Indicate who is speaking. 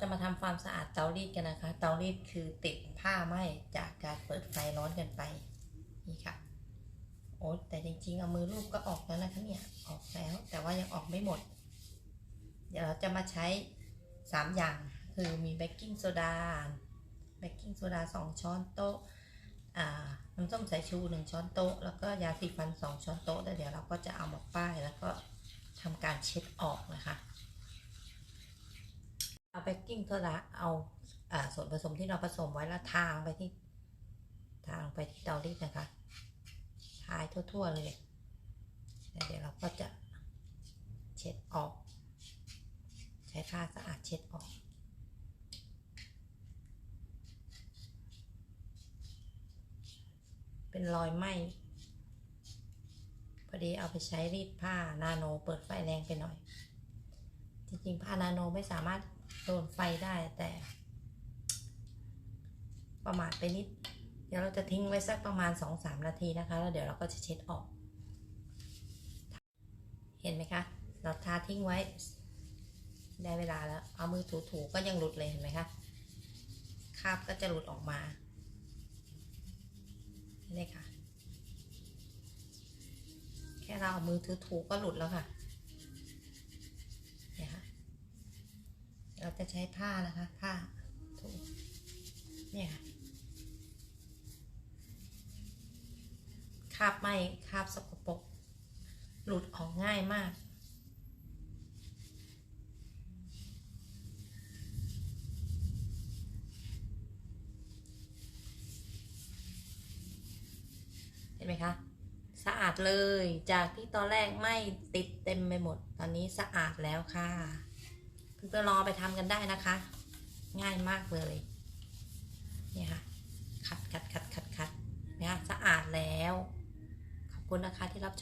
Speaker 1: จะมาทำความสะอาดเตารีดกันนะคะ เตารีดคือติดผ้าไหมจากการเปิดไฟร้อนกันไป นี่ค่ะ โอ้แต่จริงๆ เอามือลูบก็ออกแล้วนะคะเนี่ย ออกแล้ว แต่ว่ายังออกไม่หมด เดี๋ยวเราจะมาใช้สามอย่าง คือมีเบกกิ้งโซดา เบกกิ้งโซดาสองช้อนโต๊ะอ่าน้ำส้มสายชูหนึ่งช้อนโต๊ะ แล้วก็ยาสีฟันสองช้อนโต๊ะแล้วเดี๋ยวเราก็จะเอามาป้ายแล้วก็ทำการเช็ดออกนะคะ เอาเบกกิ้งโซดาเอาอ่าส่วนผสมที่เราผสมไว้แล้วทางไปที่ทางไปที่เตารีดนะคะทายทั่วๆเลยเดี๋ยวเราก็จะเช็ดออก ใช้ผ้าสะอาดเช็ดออกเป็นรอยไหมพอดีเอาไปใช้รีดผ้านาโน เปิดไฟแรงไปหน่อย จริงๆ ผ้านาโนไม่สามารถ โดนไฟได้แต่ ประมาทไปนิด เดี๋ยวเราจะทิ้งไว้สักประมาณ 2-3 นาทีนะคะ แล้วเดี๋ยวเราก็จะเช็ดออก เห็นไหมคะ เราทาทิ้งไว้ ได้เวลาแล้ว เอามือถูๆก็ยังหลุดเลยเห็นไหมคะคราบก็จะหลุดออกมานี่ค่ะ แค่เราเอามือถูๆก็หลุดแล้วค่ะ เนี่ยค่ะ เราจะใช้ผ้านะคะ ผ้าถูเนี่ยค่ะคาบไหมคาบสกปรกหลุดออกง่ายมาก เห็นไหมคะสะอาดเลยจากที่ตอนแรกไม่ติดเต็มไปหมด ตอนนี้สะอาดแล้วค่ะ เพื่อรอไปทำกันได้นะคะ ง่ายมากเลยเนี่ยค่ะ ขัดขัดขัดขัดขัดเนี่ยสะอาดแล้ว ขอบคุณนะคะที่รับชม